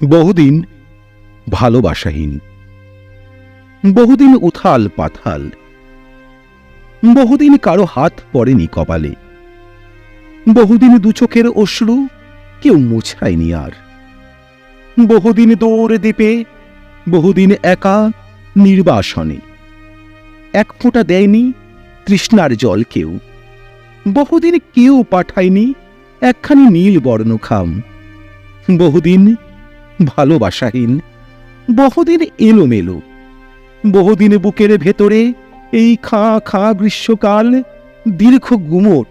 বহুদিন ভালোবাসাহীন, বহুদিন উথাল পাথাল, বহুদিন কারও হাত পড়েনি কপালে, বহুদিন দু চোখের অশ্রু কেউ মুছায়নি আর, বহুদিন দৌড় দ্বীপে, বহুদিন একা নির্বাসনে, এক ফোঁটা দেয়নি তৃষ্ণার জল কেউ, বহুদিন কেউ পাঠায়নি একখানি নীল বর্ণ খাম বহুদিন ভালোবাসাহীন। বহুদিন এলোমেলো। বহুদিন বুকের ভেতরে এই খাঁ খাঁ গ্রীষ্মকাল, দীর্ঘ গুমট।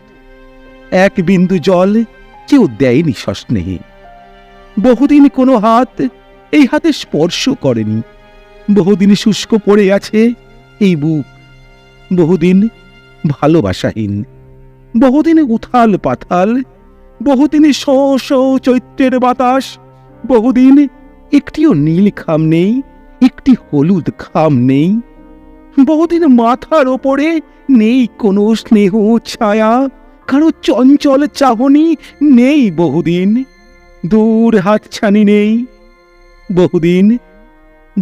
এক বিন্দু জল কেউ দেয়নি সস্নেহে। বহুদিন কোনো হাত এই হাতে স্পর্শ করেনি। বহুদিন শুষ্ক পড়ে আছে এই বুক। বহুদিন ভালোবাসাহীন। বহুদিন উথাল পাথাল বহুদিন শ চৈত্রের বাতাস বহুদিন একটিও নীল খাম নেই, একটি হলুদ খাম নেই। বহুদিন মাথার ওপরে নেই কোনো স্নেহ ছায়া, কারও চঞ্চল চাহনি নেই বহুদিন, দূর হাতছানি নেই। বহুদিন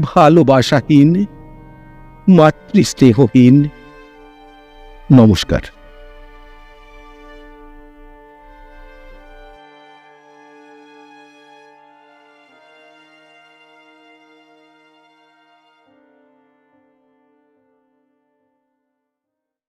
ভালোবাসাহীন, মাতৃস্নেহহীন। নমস্কার।